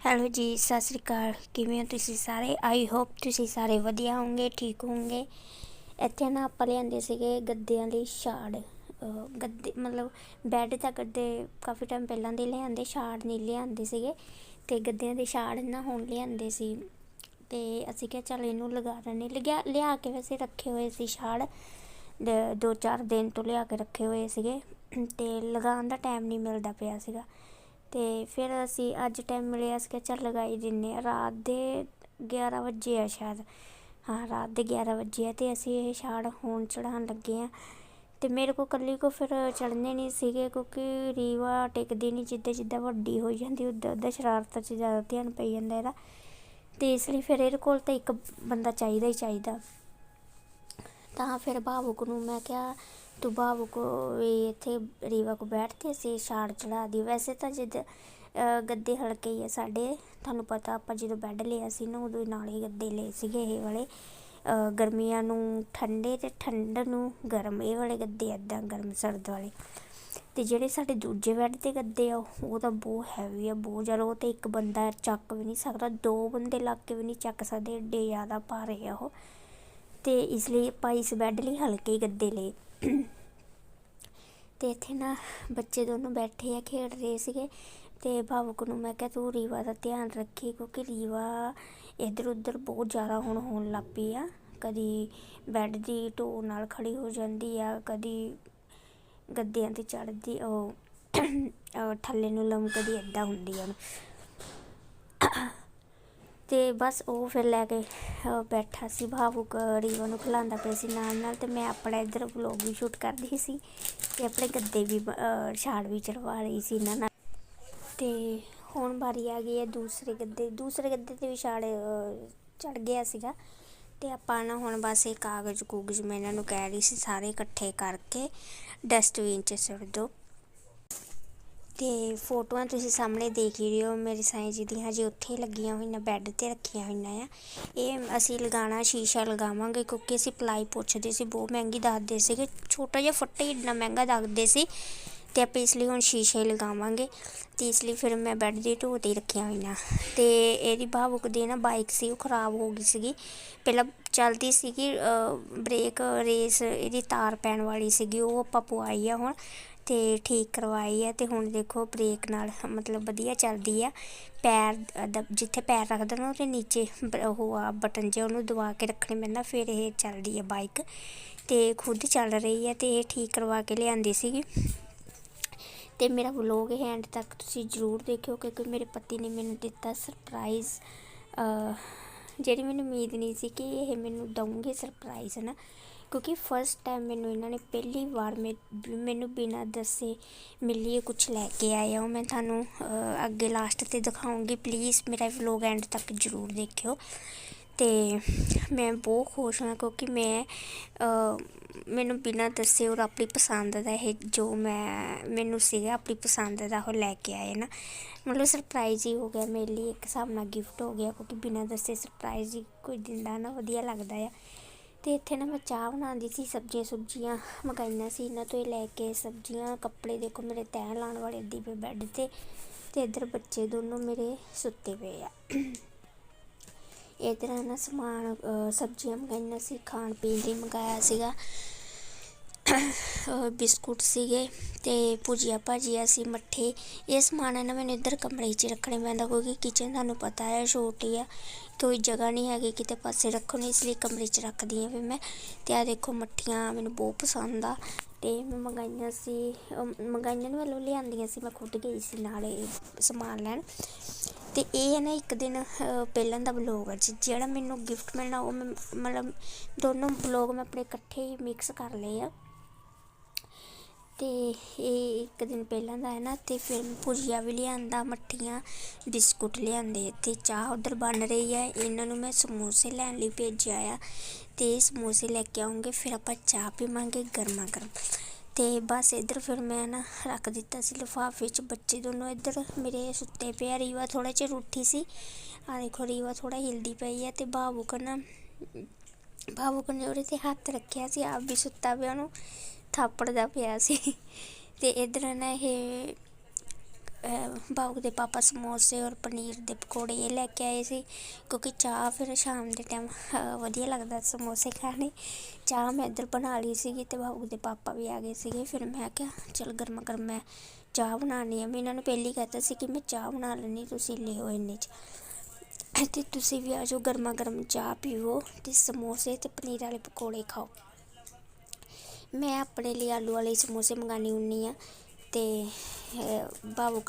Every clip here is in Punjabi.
ਹੈਲੋ ਜੀ, ਸਤਿ ਸ੍ਰੀ ਅਕਾਲ। ਕਿਵੇਂ ਹੋ ਤੁਸੀਂ ਸਾਰੇ? ਆਈ ਹੋਪ ਤੁਸੀਂ ਸਾਰੇ ਵਧੀਆ ਹੋਵੋਗੇ, ਠੀਕ ਹੋਵੋਗੇ। ਇੱਥੇ ਨਾ ਆਪਾਂ ਲਿਆਂਦੇ ਸੀਗੇ ਗੱਦਿਆਂ ਦੀ ਛਾੜ। ਗੱਦੇ, ਮਤਲਬ ਬੈੱਡ ਤਾਂ ਗੱਦੇ ਕਾਫੀ ਟਾਈਮ ਪਹਿਲਾਂ ਦੇ ਲਿਆਂਦੇ, ਛਾੜ ਨਹੀਂ ਲਿਆਂਦੇ ਸੀਗੇ। ਤੇ ਗੱਦਿਆਂ ਦੀ ਛਾੜ ਨਾ ਹੁਣ ਲਿਆਂਦੇ ਸੀ। ਤੇ ਅਸੀਂ ਕਿਹਾ ਚੱਲ ਇਹਨੂੰ ਲਗਾ ਦਿੰਦੇ ਲਿਆ ਲਿਆ ਕੇ ਵੈਸੇ ਰੱਖੇ ਹੋਏ ਸੀ ਛਾੜ। ਦੋ ਚਾਰ ਦਿਨ ਤੋਂ ਲਿਆ ਕੇ ਰੱਖੇ ਹੋਏ ਸੀਗੇ। ਤੇ ਲਗਾਉਣ ਦਾ ਟਾਈਮ ਨਹੀਂ ਮਿਲਦਾ ਪਿਆ ਸੀਗਾ। ਅਤੇ ਫਿਰ ਅਸੀਂ ਅੱਜ ਟਾਈਮ ਮਿਲਿਆ ਅਸੀਂ ਕਿ ਚੱਲ ਲਗਾਈ ਦਿੰਦੇ ਹਾਂ ਰਾਤ ਦੇ ਗਿਆਰਾਂ ਵੱਜੇ ਆ ਸ਼ਾਇਦ। ਹਾਂ, ਰਾਤ ਦੇ ਗਿਆਰਾਂ ਵੱਜੇ ਆ ਅਤੇ ਅਸੀਂ ਇਹ ਛਾੜ ਹੁਣ ਚੜ੍ਹਾਉਣ ਲੱਗੇ ਹਾਂ ਅਤੇ ਮੇਰੇ ਕੋਲ ਇਕੱਲੀ ਕੋ ਫਿਰ ਚੜ੍ਹਨੇ ਨਹੀਂ ਸੀਗੇ ਕਿਉਂਕਿ ਰੀਵਾ ਟਿਕਦੀ ਨਹੀਂ ਜਿੱਦਾਂ ਜਿੱਦਾਂ ਵੱਡੀ ਹੋਈ ਜਾਂਦੀ, ਉੱਦਾਂ ਉਦਾਂ ਸ਼ਰਾਰਤਾਂ 'ਚ ਜ਼ਿਆਦਾ ਧਿਆਨ ਪਈ ਜਾਂਦਾ ਇਹਦਾ। ਅਤੇ ਇਸ ਲਈ ਫਿਰ ਇਹਦੇ ਕੋਲ ਤਾਂ ਇੱਕ ਬੰਦਾ ਚਾਹੀਦਾ ਹੀ ਚਾਹੀਦਾ। ਤਾਂ ਫਿਰ ਭਾਵੁਕ ਨੂੰ ਮੈਂ ਕਿਹਾ ਤੂੰ ਭਾਵੁਕ ਵੀ ਇੱਥੇ ਰੀਵਾ ਕੋ ਬੈਠ ਕੇ ਅਸੀਂ ਛਾੜ ਚੜਾ ਦੀ ਵੈਸੇ ਤਾਂ ਜਿੱਦ ਗੱਦੇ ਹਲਕੇ ਹੀ ਆ ਸਾਡੇ, ਤੁਹਾਨੂੰ ਪਤਾ ਆਪਾਂ ਜਦੋਂ ਬੈੱਡ ਲਿਆ ਸੀ ਨਾ ਉਦੋਂ ਨਾਲ ਹੀ ਗੱਦੇ ਲਏ ਸੀਗੇ ਇਹ ਵਾਲੇ। ਗਰਮੀਆਂ ਨੂੰ ਠੰਡੇ ਤੇ ਠੰਡ ਨੂੰ ਗਰਮ, ਇਹ ਵਾਲੇ ਗੱਦੇ ਐਦਾਂ ਗਰਮ ਸਰਦ ਵਾਲੇ। ਤੇ ਜਿਹੜੇ ਸਾਡੇ ਦੂਜੇ ਬੈੱਡ ਤੇ ਗੱਦੇ ਆ, ਉਹ ਤਾਂ ਬਹੁਤ ਹੈਵੀ ਆ, ਬਹੁਤ ਜ਼ਿਆਦਾ, ਉਹ ਤੇ ਇੱਕ ਬੰਦਾ ਚੱਕ ਵੀ ਨਹੀਂ ਸਕਦਾ, ਦੋ ਬੰਦੇ ਲੱਗ ਕੇ ਵੀ ਨਹੀਂ ਚੱਕ ਸਕਦੇ, ਏਡੇ ਜ਼ਿਆਦਾ ਭਾਰੇ ਆ ਉਹ। ਤੇ ਇਸ ਲਈ ਆਪਾਂ ਇਸ ਬੈੱਡ ਲਈ ਹਲਕੇ ਹੀ ਗੱਦੇ ਲਏ। ਅਤੇ ਇੱਥੇ ਨਾ ਬੱਚੇ ਦੋਨੋਂ ਬੈਠੇ ਆ, ਖੇਡ ਰਹੇ ਸੀਗੇ ਅਤੇ ਭਾਵੁਕ ਨੂੰ ਮੈਂ ਕਿਹਾ ਤੂੰ ਰੀਵਾ ਦਾ ਧਿਆਨ ਰੱਖੀ ਕਿਉਂਕਿ ਰੀਵਾ ਇੱਧਰ ਉੱਧਰ ਬਹੁਤ ਜ਼ਿਆਦਾ ਹੁਣ ਹੋਣ ਲੱਗ ਪਈ ਆ। ਕਦੀ ਬੈੱਡ ਦੀ ਢੋ ਨਾਲ ਖੜ੍ਹੀ ਹੋ ਜਾਂਦੀ ਆ, ਕਦੀ ਗੱਦਿਆਂ ਤੇ ਚੜ੍ਹਦੀ, ਉਹ ਥੱਲੇ ਨੂੰ ਲਮਕਦੀ ਇੱਦਾਂ ਹੁੰਦੀ ਆ। ਤੇ ਬਸ ਉਹ ਫਿਰ ਲੈ ਕੇ ਬੈਠਾ ਸੀ, ਭਾਵੁਕ ਰੀਵਾ ਨੂੰ ਖਿਲਾਉਂਦਾ ਪਿਆ ਸੀ ਨਾਲ ਨਾਲ ਤੇ ਮੈਂ ਆਪਣਾ ਇੱਧਰ ਵਲੋਗ ਵੀ ਸ਼ੂਟ ਕਰਦੀ ਸੀ ਤੇ ਆਪਣੇ ਗੱਦੇ ਵੀ ਬ- ਛਾੜ ਵੀ ਚੜਵਾ ਰਹੀ ਸੀ ਇਹਨਾਂ ਨਾਲ। ਤੇ ਹੁਣ ਵਾਰੀ ਆ ਗਈ ਹੈ ਦੂਸਰੇ ਗੱਦੇ ਦੂਸਰੇ ਗੱਦੇ ਤੇ ਵੀ ਛਾੜ ਚੜ ਗਿਆ ਸੀਗਾ। ਤੇ ਆਪਾਂ ਨਾ ਹੁਣ ਬਸ ਇਹ ਕਾਗਜ਼ ਕੂਗਜ਼ ਮੈਂ ਇਹਨਾਂ ਨੂੰ ਕਹਿ ਰਹੀ ਸੀ ਸਾਰੇ ਇਕੱਠੇ ਕਰਕੇ ਡਸਟਬਿਨ 'ਚ ਸੁੱਟ ਦਿਓ। ਤੇ ਫੋਟੋਆਂ ਤੁਸੀਂ ਸਾਹਮਣੇ ਦੇਖ ਹੀ ਰਹੇ ਹੋ, ਮੇਰੀ ਸਾਈਂ ਜੀ ਦੀਆਂ। ਹਜੇ ਉੱਥੇ ਹੀ ਲੱਗੀਆਂ ਹੋਈਆਂ, ਬੈੱਡ ਤੇ ਰੱਖੀਆਂ ਹੋਈਆਂ ਆ। ਇਹ ਅਸੀਂ ਲਗਾਉਣਾ ਸ਼ੀਸ਼ਾ ਲਗਾਵਾਂਗੇ, ਕਿਉਂਕਿ ਅਸੀਂ ਪਲਾਈ ਪੁੱਛਦੇ ਸੀ, ਬਹੁਤ ਮਹਿੰਗੀ ਦੱਸਦੇ ਸੀਗੇ। ਛੋਟਾ ਜਿਹਾ ਫੱਟਾ ਹੀ ਇੰਨਾ ਮਹਿੰਗਾ ਦੱਸਦੇ ਸੀ, ਤੇ ਆਪਾਂ ਇਸ ਲਈ ਹੁਣ ਸ਼ੀਸ਼ੇ ਹੀ ਲਗਾਵਾਂਗੇ। ਤੇ ਇਸ ਲਈ ਫਿਰ ਮੈਂ ਬੈੱਡ ਦੀ ਢੋ 'ਤੇ ਹੀ ਰੱਖੀਆਂ ਹੋਈਆਂ। ਤੇ ਇਹਦੀ ਭਾਵੁਕ ਦੀ ਨਾ ਬਾਈਕ ਸੀ, ਉਹ ਖਰਾਬ ਹੋ ਗਈ ਸੀਗੀ। ਪਹਿਲਾਂ ਚੱਲਦੀ ਸੀਗੀ ਬ੍ਰੇਕ ਰੇਸ, ਇਹਦੀ ਤਾਰ ਪੈਣ ਵਾਲੀ ਸੀਗੀ, ਉਹ ਆਪਾਂ ਪਵਾਈ ਆ ਹੁਣ। ਅਤੇ ਠੀਕ ਕਰਵਾਈ ਹੈ ਅਤੇ ਹੁਣ ਦੇਖੋ ਬਰੇਕ ਨਾਲ ਮਤਲਬ ਵਧੀਆ ਚੱਲਦੀ ਆ। ਪੈਰ ਦ ਜਿੱਥੇ ਪੈਰ ਰੱਖਦਾ ਨਾ ਉਹਦੇ ਨੀਚੇ ਉਹ ਆ ਬਟਨ ਜਿਹਾ ਉਹਨੂੰ ਦਬਾ ਕੇ ਰੱਖਣੇ ਪੈਂਦਾ ਫਿਰ ਇਹ ਚੱਲਦੀ ਹੈ ਬਾਈਕ। ਅਤੇ ਖੁਦ ਚੱਲ ਰਹੀ ਹੈ ਅਤੇ ਇਹ ਠੀਕ ਕਰਵਾ ਕੇ ਲਿਆਂਦੀ ਸੀਗੀ। ਅਤੇ ਮੇਰਾ ਵਲੋਗ ਐਂਡ ਤੱਕ ਤੁਸੀਂ ਜ਼ਰੂਰ ਦੇਖਿਓ ਕਿਉਂਕਿ ਮੇਰੇ ਪਤੀ ਨੇ ਮੈਨੂੰ ਦਿੱਤਾ ਸਰਪ੍ਰਾਈਜ਼ ਜਿਹੜੀ ਮੈਨੂੰ ਉਮੀਦ ਨਹੀਂ ਸੀ ਕਿ ਇਹ ਮੈਨੂੰ ਦਊਂਗੇ ਸਰਪ੍ਰਾਈਜ਼ ਨਾ ਕਿਉਂਕਿ ਫਸਟ ਟਾਈਮ ਮੈਨੂੰ ਇਹਨਾਂ ਨੇ ਪਹਿਲੀ ਵਾਰ ਮੇ- ਮੈਨੂੰ ਬਿਨਾਂ ਦੱਸੇ ਮਿਲੀ ਕੁਝ ਲੈ ਕੇ ਆਏ ਆ। ਉਹ ਮੈਂ ਤੁਹਾਨੂੰ ਅੱਗੇ ਲਾਸਟ ਤੇ ਦਿਖਾਉਂਗੀ। ਪਲੀਜ਼ ਮੇਰਾ ਵਲੋਗ ਐਂਡ ਤੱਕ ਜ਼ਰੂਰ ਦੇਖਿਓ। ਤੇ ਮੈਂ ਬਹੁਤ ਖੁਸ਼ ਹਾਂ ਕਿਉਂਕਿ ਮੈਂ ਮੈਨੂੰ ਬਿਨਾਂ ਦੱਸੇ ਔਰ ਆਪਣੀ ਪਸੰਦ ਦਾ ਇਹ ਜੋ ਮੈਂ, ਮੈਨੂੰ ਸੀਗਾ, ਆਪਣੀ ਪਸੰਦ ਦਾ ਉਹ ਲੈ ਕੇ ਆਏ ਨਾ। ਮਤਲਬ ਸਰਪ੍ਰਾਈਜ਼ ਹੀ ਹੋ ਗਿਆ ਮੇਰੇ ਲਈ। ਇੱਕ ਹਿਸਾਬ ਨਾਲ ਗਿਫਟ ਹੋ ਗਿਆ ਕਿਉਂਕਿ ਬਿਨਾਂ ਦੱਸੇ ਸਰਪ੍ਰਾਈਜ਼ ਹੀ ਕੋਈ ਦਿੰਦਾ ਨਾ ਵਧੀਆ ਲੱਗਦਾ ਆ। ਅਤੇ ਇੱਥੇ ਨਾ ਮੈਂ ਚਾਹ ਬਣਾਉਂਦੀ ਸੀ, ਸਬਜ਼ੀਆਂ ਸੁਬਜ਼ੀਆਂ ਮੰਗਾਈਆਂ ਸੀ। ਇਹਨਾਂ ਤੋਂ ਹੀ ਲੈ ਕੇ ਸਬਜ਼ੀਆਂ, ਕੱਪੜੇ ਦੇਖੋ ਮੇਰੇ ਤੈਅ ਲਾਉਣ ਵਾਲੇ ਅੱਧੀ ਪਏ ਬੈੱਡ ਤੇ ਅਤੇ ਇੱਧਰ ਬੱਚੇ ਦੋਨੋਂ ਮੇਰੇ ਸੁੱਤੇ ਪਏ ਆ। ਇਧਰ ਨਾ ਸਮਾਨ ਸਬਜ਼ੀਆਂ ਮੰਗਾਈਆਂ ਸੀ, ਖਾਣ ਪੀਣ ਲਈ ਮੰਗਾਇਆ ਸੀਗਾ। ਬਿਸਕੁਟ ਸੀਗੇ ਅਤੇ ਭੁਜੀਆ ਭਾਜੀਆ ਸੀ ਮੱਠੇ। ਇਹ ਸਮਾਨ ਹੈ ਨਾ ਮੈਨੂੰ ਇੱਧਰ ਕਮਰੇ 'ਚ ਰੱਖਣੇ ਪੈਂਦਾ ਕਿਉਂਕਿ ਕਿਚਨ ਤੁਹਾਨੂੰ ਪਤਾ ਹੈ ਛੋਟੀ ਆ। ਕੋਈ ਜਗ੍ਹਾ ਨਹੀਂ ਹੈਗੀ ਕਿਤੇ ਪਾਸੇ ਰੱਖਣ ਇਸ ਲਈ ਕਮਰੇ 'ਚ ਰੱਖਦੀ ਹਾਂ ਫਿਰ ਮੈਂ। ਅਤੇ ਆਹ ਦੇਖੋ ਮੱਠੀਆਂ ਮੈਨੂੰ ਬਹੁਤ ਪਸੰਦ ਆ। ਅਤੇ ਮੈਂ ਮੰਗਾਈਆਂ ਸੀ ਮੰਗਾਈਆਂ ਨੂੰ ਮਤਲਬ ਲਿਆਂਦੀਆਂ ਸੀ ਮੈਂ ਖੁਦ ਗਈ ਸੀ ਨਾਲੇ ਸਮਾਨ ਲੈਣ। ਅਤੇ ਇਹ ਹੈ ਨਾ ਇੱਕ ਦਿਨ ਪਹਿਲਾਂ ਦਾ ਵਲੋਗ ਹੈ ਜੀ, ਜਿਹੜਾ ਮੈਨੂੰ ਗਿਫਟ ਮਿਲਣਾ ਉਹ ਮੈਂ ਮਤਲਬ ਦੋਨੋਂ ਵਲੋਗ ਮੈਂ ਆਪਣੇ ਇਕੱਠੇ ਹੀ ਮਿਕਸ ਕਰ ਲਏ ਆ। ਤੇ ਇਹ ਇੱਕ ਦਿਨ ਪਹਿਲਾਂ ਦਾ ਹੈ ਨਾ ਅਤੇ ਫਿਰ ਮੈਂ ਭੁਜੀਆ ਵੀ ਲਿਆਂਦਾ, ਮੱਠੀਆਂ, ਬਿਸਕੁਟ ਲਿਆਂਦੇ ਅਤੇ ਚਾਹ ਉੱਧਰ ਬਣ ਰਹੀ ਹੈ। ਇਹਨਾਂ ਨੂੰ ਮੈਂ ਸਮੋਸੇ ਲੈਣ ਲਈ ਭੇਜਿਆ ਆ। ਅਤੇ ਸਮੋਸੇ ਲੈ ਕੇ ਆਉਂਗੇ, ਫਿਰ ਆਪਾਂ ਚਾਹ ਪੀਵਾਂਗੇ ਗਰਮਾ ਗਰਮ। ਅਤੇ ਬਸ ਇੱਧਰ ਫਿਰ ਮੈਂ ਨਾ ਰੱਖ ਦਿੱਤਾ ਸੀ ਲਿਫਾਫੇ 'ਚ। ਬੱਚੇ ਦੋਨੋਂ ਇੱਧਰ, ਮੇਰੇ ਸੁੱਤੇ ਪਏ ਆ। ਰੀਵਾ ਥੋੜ੍ਹਾ ਜਿਹਾ ਉੱਠੀ ਸੀ। ਆ ਦੇਖੋ, ਰੀਵਾ ਥੋੜ੍ਹਾ ਹਿਲਦੀ ਪਈ ਹੈ ਅਤੇ ਬਾਬੂਕ ਨਾ ਬਾਬੂਕ ਨੇ ਉਹਦੇ ਤੇ ਹੱਥ ਰੱਖਿਆ ਸੀ, ਆਪ ਵੀ ਸੁੱਤਾ ਪਿਆ ਉਹਨੂੰ। ਥਾਪੜਦਾ ਪਿਆ ਸੀ। ਤੇ ਇੱਧਰ ਨਾ ਇਹ, ਅਹ ਦੇ ਪਾਪਾ ਸਮੋਸੇ ਔਰ ਪਨੀਰ ਦੇ ਪਕੌੜੇ ਇਹ ਲੈ ਕੇ ਆਏ ਸੀ। ਕਿਉਂਕਿ ਚਾਹ ਫਿਰ ਸ਼ਾਮ ਦੇ ਟਾਈਮ ਵਧੀਆ ਲੱਗਦਾ ਸਮੋਸੇ ਖਾਣੇ। ਚਾਹ ਮੈਂ ਇੱਧਰ ਬਣਾ ਲਈ ਸੀਗੀ ਤੇ ਬਾਊ ਦੇ ਪਾਪਾ ਵੀ ਆ ਗਏ ਸੀਗੇ। ਫਿਰ ਮੈਂ ਕਿਹਾ, ਚਲ ਗਰਮਾ ਗਰਮ ਮੈਂ ਚਾਹ ਬਣਾਉਣੀ ਆ ਮੈਂ ਇਹਨਾਂ ਨੂੰ ਪਹਿਲੀ ਕਹਤਾ ਸੀ ਕਿ ਮੈਂ ਚਾਹ ਬਣਾ ਲੈਣੀ ਤੁਸੀਂ ਲਿਓ ਇੰਨੇ ਚ। ਤੇ ਤੁਸੀਂ ਵੀ ਆ ਜਾਓ, ਗਰਮਾ ਗਰਮ ਚਾਹ ਪੀਵੋ ਤੇ ਸਮੋਸੇ ਤੇ ਪਨੀਰ ਵਾਲੇ ਪਕੌੜੇ ਖਾਓ। ਮੈਂ ਆਪਣੇ ਲਈ ਆਲੂ ਵਾਲੇ ਸਮੋਸੇ ਮੰਗਾਣੀ ਹੁੰਦੀ ਹਾਂ ਅਤੇ ਅਹ,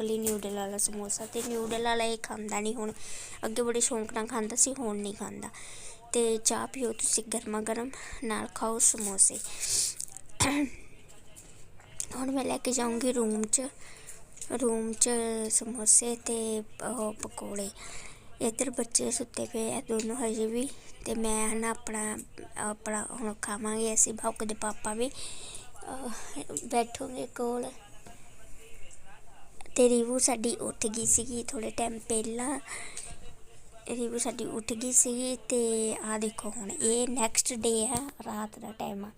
ਲਈ ਨਿਊਡਲ ਵਾਲਾ ਸਮੋਸਾ ਅਤੇ ਨਿਊਡਲ ਵਾਲਾ ਇਹ ਖਾਂਦਾ ਨਹੀਂ ਹੁਣ। ਅੱਗੇ ਬੜੇ ਸ਼ੌਂਕ ਨਾਲ ਖਾਂਦਾ ਸੀ ਹੁਣ ਨਹੀਂ ਖਾਂਦਾ। ਅਤੇ ਚਾਹ ਪੀਓ ਤੁਸੀਂ ਗਰਮਾ ਗਰਮ ਨਾਲ ਖਾਓ ਸਮੋਸੇ। ਹੁਣ ਮੈਂ ਲੈ ਕੇ ਜਾਊਂਗੀ ਰੂਮ 'ਚ ਰੂਮ 'ਚ ਸਮੋਸੇ ਅਤੇ ਉਹ ਪਕੌੜੇ। ਇੱਧਰ ਬੱਚੇ ਸੁੱਤੇ ਪਏ ਆ, ਦੋਨੋਂ ਹਜੇ ਵੀ, ਤੇ ਮੈਂ ਨਾ ਆਪਣਾ ਆਪਣਾ ਹੁਣ ਖਾਵਾਂਗੇ, ਅਸੀਂ ਭਾਉਕ ਦੇ ਪਾਪਾ ਵੀ। ਬੈਠੋਗੇ ਕੋਲ। ਤੇ ਰਿਵੂ ਸਾਡੀ ਉੱਠ ਗਈ ਸੀਗੀ ਥੋੜੇ ਟਾਈਮ ਪਹਿਲਾਂ। ਰਿਵੂ ਸਾਡੀ ਉੱਠ ਗਈ ਸੀਗੀ ਤੇ ਆ ਦੇਖੋ ਹੁਣ, ਇਹ ਨੈਕਸਟ ਡੇ ਆ, ਰਾਤ ਦਾ ਟਾਈਮ ਆ।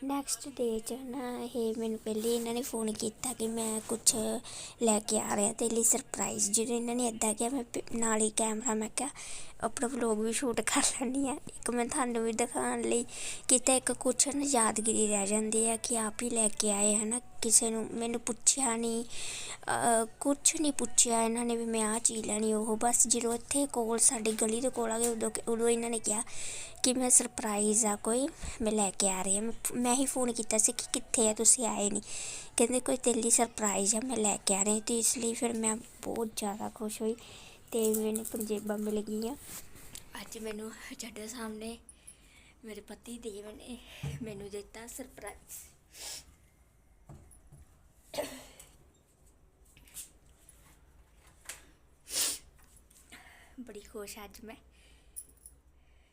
ਨੈਕਸਟ ਡੇ 'ਚ ਨਾ ਇਹ ਮੈਨੂੰ ਪਹਿਲੇ ਇਹਨਾਂ ਨੇ ਫੋਨ ਕੀਤਾ ਕਿ ਮੈਂ ਕੁਛ ਲੈ ਕੇ ਆ ਰਿਹਾ ਤੇ ਲਈ ਸਰਪ੍ਰਾਈਜ਼ ਜਦੋਂ ਇਹਨਾਂ ਨੇ ਇੱਦਾਂ ਕਿਹਾ, ਮੈਂ ਪ- ਨਾਲ ਹੀ ਕੈਮਰਾ ਮੈਂ ਕਿਹਾ, ਆਪਣਾ ਵਲੋਗ ਵੀ ਸ਼ੂਟ ਕਰ ਲੈਂਦੀ ਆ ਇੱਕ ਮੈਂ ਤੁਹਾਨੂੰ ਵੀ ਦਿਖਾਉਣ ਲਈ ਕੀਤਾ ਇੱਕ ਕੁਛ ਨਾ ਯਾਦਗਿਰੀ ਰਹਿ ਜਾਂਦੀ ਹੈ ਕਿ ਆਪ ਹੀ ਲੈ ਕੇ ਆਏ ਹਨਾ ਕਿਸੇ ਨੂੰ ਮੈਨੂੰ ਪੁੱਛਿਆ ਨਹੀਂ ਕੁਛ ਨਹੀਂ ਪੁੱਛਿਆ ਇਹਨਾਂ ਨੇ ਵੀ ਮੈਂ ਆਹ ਚੀਜ਼ ਲੈਣੀ ਉਹ। ਬਸ ਜਦੋਂ ਇੱਥੇ ਕੋਲ ਸਾਡੀ ਗਲੀ ਦੇ ਕੋਲ ਆ ਗਏ, ਉਦੋਂ ਉਦੋਂ ਇਹਨਾਂ ਨੇ ਕਿਹਾ ਕਿ ਮੈਂ ਸਰਪ੍ਰਾਈਜ਼ ਆ ਕੋਈ, ਮੈਂ ਲੈ ਕੇ ਆ ਰਹੀ ਹਾਂ ਮੈਂ- ਮੈਂ ਹੀ ਫੋਨ ਕੀਤਾ ਸੀ ਕਿ ਕਿੱਥੇ ਆ, ਤੁਸੀਂ ਆਏ ਨਹੀਂ। ਕਹਿੰਦੇ ਕੋਈ ਤੇਰੇ ਲਈ ਸਰਪ੍ਰਾਈਜ਼ ਆ, ਮੈਂ ਲੈ ਕੇ ਆ ਰਹੀ ਤੇ ਇਸ ਲਈ ਫਿਰ ਮੈਂ ਬਹੁਤ ਜ਼ਿਆਦਾ ਖੁਸ਼ ਹੋਈ ਤੇ ਮੈਨੂੰ ਪੰਜੇਬਾਂ ਮਿਲ ਗਈਆਂ। ਅੱਜ ਮੈਨੂੰ ਸਾਡੇ ਸਾਹਮਣੇ ਮੇਰੇ ਪਤੀ ਦੇਵ ਨੇ ਮੈਨੂੰ ਦਿੱਤਾ ਸਰਪ੍ਰਾਈਜ਼ ਬੜੀ ਖੁਸ਼ ਅੱਜ ਮੈਂ।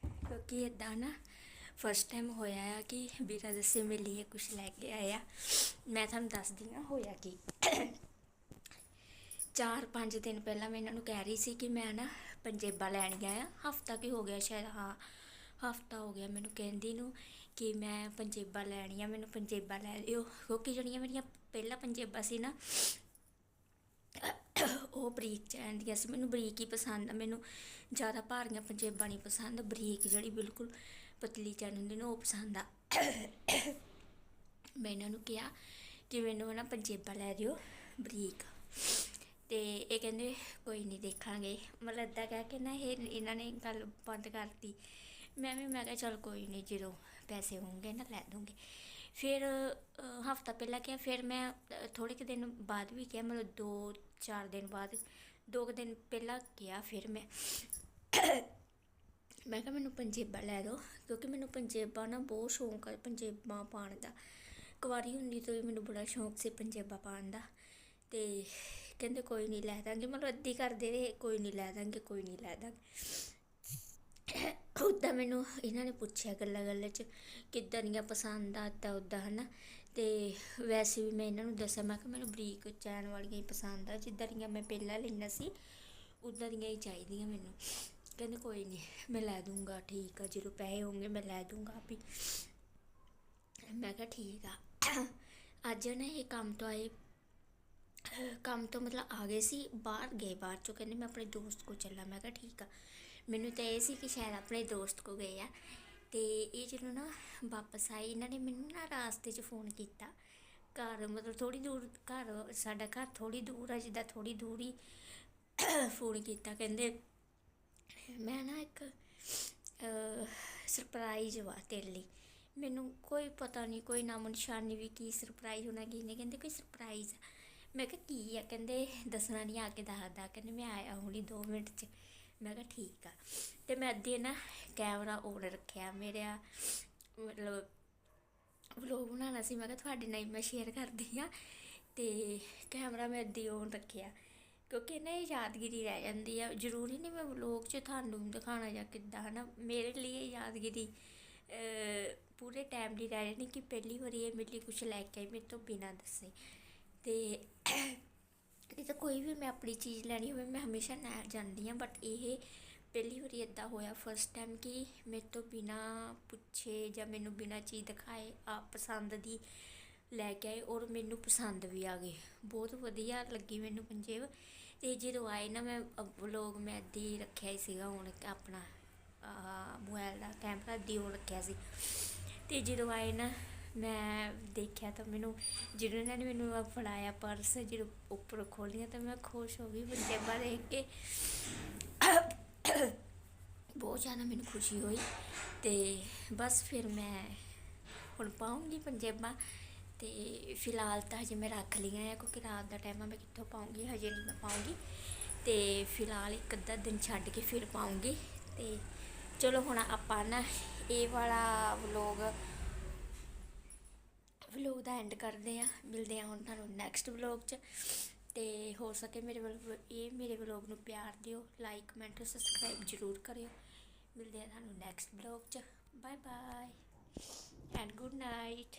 ਕਿਉਂਕਿ ਇਦਾਂ ਨਾ ਫਸਟ ਟਾਈਮ ਹੋਇਆ ਆ ਕਿ ਵੀਰਾ ਦੱਸੇ ਮੇਰੇ ਲਈ ਕੁਝ ਲੈ ਕੇ ਆਇਆ। ਮੈਂ ਤੁਹਾਨੂੰ ਦੱਸਦੀ ਹਾਂ ਹੋਇਆ ਕੀ। ਚਾਰ ਪੰਜ ਦਿਨ ਪਹਿਲਾਂ ਮੈਂ ਇਹਨਾਂ ਨੂੰ ਕਹਿ ਰਹੀ ਸੀ ਕਿ ਮੈਂ ਨਾ ਪੰਜੇਬਾਂ ਲੈਣੀਆਂ ਆ। ਹਫਤਾ ਕੀ ਹੋ ਗਿਆ ਸ਼ਾਇਦ, ਹਾਂ, ਹਫਤਾ ਹੋ ਗਿਆ ਮੈਨੂੰ ਕਹਿੰਦੀ ਨੂੰ ਕਿ ਮੈਂ ਪੰਜੇਬਾਂ ਲੈਣੀਆਂ, ਮੈਨੂੰ ਪੰਜੇਬਾਂ ਲੈ ਦਿਓ ਕਿਉਂਕਿ ਜਿਹੜੀਆਂ ਮੇਰੀਆਂ ਪਹਿਲਾਂ ਪੰਜੇਬਾਂ ਸੀ ਨਾ। ਉਹ ਬਰੀਕ ਚੈਨ ਦੀਆਂ ਸੀ। ਮੈਨੂੰ ਬਰੀਕ ਹੀ ਪਸੰਦ ਆ। ਮੈਨੂੰ ਜ਼ਿਆਦਾ ਭਾਰੀਆਂ ਪੰਜੇਬਾਂ ਨਹੀਂ ਪਸੰਦ। ਬਰੀਕ ਜਿਹੜੀ ਬਿਲਕੁਲ ਪਤਲੀ ਚੈਨ ਹੁੰਦੀ ਨਾ, ਉਹ ਪਸੰਦ ਆ। ਮੈਂ ਇਹਨਾਂ ਨੂੰ ਕਿਹਾ ਕਿ ਮੈਨੂੰ ਨਾ ਪੰਜੇਬਾਂ ਲੈ ਦਿਓ, ਬਰੀਕ। ਤੇ ਇਹ ਕਹਿੰਦੇ, ਕੋਈ ਨਹੀਂ, ਦੇਖਾਂਗੇ। ਮਤਲਬ ਏਦਾਂ ਕਹਿ ਕੇ ਨਾ ਇਹ ਇਹਨਾਂ ਨੇ ਗੱਲ ਬੰਦ ਕਰਤੀ। ਮੈਂ ਵੀ, ਮੈਂ ਕਿਹਾ, ਚਲ ਕੋਈ ਨਹੀਂ, ਜਦੋਂ ਪੈਸੇ ਹੋਣਗੇ ਨਾ, ਲੈ ਦੂੰਗੀ। ਫਿਰ ਹਫਤਾ ਪਹਿਲਾਂ ਕਿਹਾ, ਫਿਰ ਮੈਂ ਥੋੜ੍ਹੇ ਕੁ ਦਿਨ ਬਾਅਦ ਵੀ ਕਿਹਾ, ਮਤਲਬ 2-4 ਦਿਨ ਬਾਅਦ, ਦੋ ਕੁ ਦਿਨ ਪਹਿਲਾਂ ਕਿਹਾ, ਫਿਰ ਮੈਂ ਮੈਂ ਕਿਹਾ, ਮੈਨੂੰ ਪੰਜੇਬਾਂ ਲੈ ਦਿਓ ਕਿਉਂਕਿ ਮੈਨੂੰ ਪੰਜੇਬਾਂ ਨਾ ਬਹੁਤ ਸ਼ੌਂਕ ਹੈ ਪੰਜੇਬਾਂ ਪਾਉਣ ਦਾ। ਕੁਆਰੀ ਹੁੰਦੀ ਤੋਂ ਹੀ ਮੈਨੂੰ ਬੜਾ ਸ਼ੌਂਕ ਸੀ ਪੰਜੇਬਾਂ ਪਾਉਣ ਦਾ, ਤੇ ਕਹਿੰਦੇ ਕੋਈ ਨਹੀਂ ਲੈ ਦਾਂਗੇ। ਮਤਲਬ ਅੱਧੀ ਕਰਦੇ ਰਹੇ, ਕੋਈ ਨਹੀਂ ਲੈ ਦਾਂਗੇ, ਕੋਈ ਨਹੀਂ ਲੈ ਦਾਂਗੇ। ਉੱਦਾਂ ਮੈਨੂੰ ਇਹਨਾਂ ਨੇ ਪੁੱਛਿਆ ਗੱਲਾਂ ਗੱਲਾਂ 'ਚ ਕਿੱਦਾਂ ਦੀਆਂ ਪਸੰਦ ਆ ਤਾਂ ਉੱਦਾਂ ਹੈ ਨਾ ਅਤੇ ਵੈਸੇ ਵੀ ਮੈਂ ਇਹਨਾਂ ਨੂੰ ਦੱਸਿਆ ਮੈਂ ਕਿਹਾ ਮੈਨੂੰ ਬਰੀਕ ਚੈਨ ਵਾਲੀਆਂ ਹੀ ਪਸੰਦ ਆ, ਜਿੱਦਾਂ ਦੀਆਂ ਮੈਂ ਪਹਿਲਾਂ ਲਈਆਂ ਸੀ, ਉੱਦਾਂ ਦੀਆਂ ਹੀ ਚਾਹੀਦੀਆਂ ਮੈਨੂੰ। ਕਹਿੰਦੇ ਕੋਈ ਨਹੀਂ ਮੈਂ ਲੈ ਦੂੰਗਾ, ਠੀਕ ਆ, ਜਦੋਂ ਪੈਸੇ ਹੋਣਗੇ ਮੈਂ ਲੈ ਦੂੰਗਾ ਆਪੀ। ਮੈਂ ਕਿਹਾ ਠੀਕ ਆ। ਅੱਜ ਨਾ ਇਹ ਕੰਮ ਤੋਂ ਆਏ ਕੰਮ ਤੋਂ ਮਤਲਬ ਆ ਗਏ ਸੀ, ਬਾਹਰ ਗਏ ਬਾਹਰ ਚੋਂ, ਕਹਿੰਦੇ ਮੈਂ ਆਪਣੇ ਦੋਸਤ ਕੋਲ ਚੱਲਾਂ, ਮੈਂ ਕਿਹਾ ਠੀਕ ਆ। ਮੈਨੂੰ ਤਾਂ ਇਹ ਸੀ ਕਿ ਸ਼ਾਇਦ ਆਪਣੇ ਦੋਸਤ ਕੋ ਗਏ ਆ। ਅਤੇ ਇਹ ਜਦੋਂ ਨਾ ਵਾਪਸ ਆਏ, ਇਹਨਾਂ ਨੇ ਮੈਨੂੰ ਨਾ ਰਾਸਤੇ 'ਚ ਫੋਨ ਕੀਤਾ। ਘਰ ਮਤਲਬ ਥੋੜ੍ਹੀ ਦੂਰ, ਘਰ ਸਾਡਾ ਘਰ ਥੋੜ੍ਹੀ ਦੂਰ ਆ, ਜਿੱਦਾਂ ਥੋੜ੍ਹੀ ਦੂਰ ਹੀ ਫੋਨ ਕੀਤਾ। ਕਹਿੰਦੇ, ਮੈਂ ਨਾ ਇੱਕ ਸਰਪ੍ਰਾਈਜ਼ ਵਾ ਤੇਰੇ ਲਈ। ਮੈਨੂੰ ਕੋਈ ਪਤਾ ਨਹੀਂ, ਕੋਈ ਨਾਮ ਨਿਸ਼ਾਨੀ ਵੀ ਕੀ ਸਰਪ੍ਰਾਈਜ਼ ਹੋਣਾ, ਕੀ ਨਹੀਂ। ਕਹਿੰਦੇ, ਕੋਈ ਸਰਪ੍ਰਾਈਜ਼ ਮੈਂ ਕਿਹਾ, ਕੀ ਆ? ਕਹਿੰਦੇ, ਦੱਸਣਾ ਨਹੀਂ ਆ ਕੇ ਦੱਸਦਾ। ਕਹਿੰਦੇ, ਮੈਂ ਆਇਆ ਹੁਣੀ 2 ਮਿੰਟ 'ਚ। ਮੈਂ ਕਿਹਾ ਠੀਕ ਆ। ਤੇ ਮੈਂ ਅੱਧੇ ਨਾ ਕੈਮਰਾ ਔਨ ਰੱਖਿਆ। ਮੇਰਾ ਮਤਲਬ ਵਲੋਗ ਬਣਾਉਣਾ ਸੀ। ਮੈਂ ਕਿਹਾ ਤੁਹਾਡੇ ਨਾਲ ਹੀ ਮੈਂ ਸ਼ੇਅਰ ਕਰਦੀ ਆ ਤੇ ਕੈਮਰਾ ਮੈਂ ਅੱਧੀ ਔਨ ਰੱਖਿਆ। ਕਿਉਂਕਿ ਨਾ ਇਹ ਯਾਦਗਿਰੀ ਰਹਿ ਜਾਂਦੀ ਆ। ਜ਼ਰੂਰੀ ਨਹੀਂ ਮੈਂ ਵਲੋਗ 'ਚ ਤੁਹਾਨੂੰ ਦਿਖਾਉਣਾ ਜਾਂ ਕਿੱਦਾਂ, ਹਨਾ? ਮੇਰੇ ਲਈ ਇਹ ਯਾਦਗਿਰੀ ਪੂਰੇ ਟਾਈਮ ਦੀ ਰਹਿ ਜਾਣੀ ਕਿ ਪਹਿਲੀ ਵਾਰੀ ਇਹ ਮੇਰੇ ਲਈ ਕੁਝ ਲੈ ਕੇ ਆਈ, ਮੇਰੇ ਤੋਂ ਬਿਨਾਂ ਦੱਸੇ। ਤੇ ਇਹ ਤਾਂ ਕੋਈ ਵੀ ਮੈਂ ਆਪਣੀ ਚੀਜ਼ ਲੈਣੀ ਹੋਵੇ, ਮੈਂ ਹਮੇਸ਼ਾ ਨਹਿਰ ਜਾਂਦੀ ਹਾਂ ਬਟ ਇਹ ਪਹਿਲੀ ਵਾਰੀ ਇੱਦਾਂ ਹੋਇਆ ਫਸਟ ਟਾਈਮ ਕਿ ਮੇਰੇ ਤੋਂ ਬਿਨਾਂ ਪੁੱਛੇ ਜਾਂ ਮੈਨੂੰ ਬਿਨਾਂ ਚੀਜ਼ ਦਿਖਾਏ, ਆਪ ਪਸੰਦ ਦੀ ਲੈ ਕੇ ਆਏ ਔਰ ਮੈਨੂੰ ਪਸੰਦ ਵੀ ਆ ਗਏ। ਬਹੁਤ ਵਧੀਆ ਲੱਗੀ ਮੈਨੂੰ ਪੰਜੇਬ ਅਤੇ ਜਦੋਂ ਆਏ ਨਾ ਮੈਂ ਵਲੋਗ ਮੈਂ ਇੱਦਾਂ ਹੀ ਰੱਖਿਆ ਹੀ ਸੀਗਾ, ਹੁਣ ਆਪਣਾ ਮੋਬਾਈਲ ਦਾ ਕੈਮਰਾ ਦੀ ਉਹ ਰੱਖਿਆ ਸੀ। ਅਤੇ ਜਦੋਂ ਆਏ ਨਾ ਮੈਂ ਦੇਖਿਆ ਤਾਂ ਮੈਨੂੰ ਜਦੋਂ ਇਹਨਾਂ ਨੇ ਮੈਨੂੰ ਆਹ ਫੜਾਇਆ ਪਰਸ ਜਦੋਂ ਉੱਪਰ ਖੋਲ੍ਹੀਆਂ ਤਾਂ ਮੈਂ ਖੁਸ਼ ਹੋ ਗਈ ਪੰਜੇਬਾਂ ਦੇਖ ਕੇ ਬਹੁਤ ਜ਼ਿਆਦਾ ਮੈਨੂੰ ਖੁਸ਼ੀ ਹੋਈ ਅਤੇ ਬਸ ਫਿਰ ਮੈਂ ਹੁਣ ਪਾਉਂਗੀ ਪੰਜੇਬਾਂ ਅਤੇ ਫਿਲਹਾਲ ਤਾਂ ਹਜੇ ਮੈਂ ਰੱਖ ਲਈਆਂ ਆ ਕਿਉਂਕਿ ਰਾਤ ਦਾ ਟਾਈਮ ਆ, ਮੈਂ ਕਿੱਥੋਂ ਪਾਉਂਗੀ, ਹਜੇ ਨਹੀਂ ਮੈਂ ਪਾਉਂਗੀ ਤੇ ਫਿਲਹਾਲ ਇੱਕ ਅੱਧਾ ਦਿਨ ਛੱਡ ਕੇ ਫਿਰ ਪਾਉਂਗੀ ਤੇ ਚਲੋ ਹੁਣ ਆਪਾਂ ਨਾ ਇਹ ਵਾਲਾ ਵਲੋਗ ਵਲੋਗ ਦਾ ਐਂਡ ਕਰਦੇ ਆ ਮਿਲਦੇ ਆ ਹੁਣ ਤੁਹਾਨੂੰ ਨੈਕਸਟ ਵਲੋਗ 'ਚ। ਤੇ ਹੋ ਸਕੇ ਮੇਰੇ ਵੱਲ ਇਹ ਮੇਰੇ ਵਲੋਗ ਨੂੰ ਪਿਆਰ ਦਿਓ ਲਾਈਕ ਕਮੈਂਟ ਸਬਸਕ੍ਰਾਈਬ ਜ਼ਰੂਰ ਕਰਿਓ। ਮਿਲਦੇ ਆ ਤੁਹਾਨੂੰ ਨੈਕਸਟ ਵਲੋਗ 'ਚ। Bye bye and good night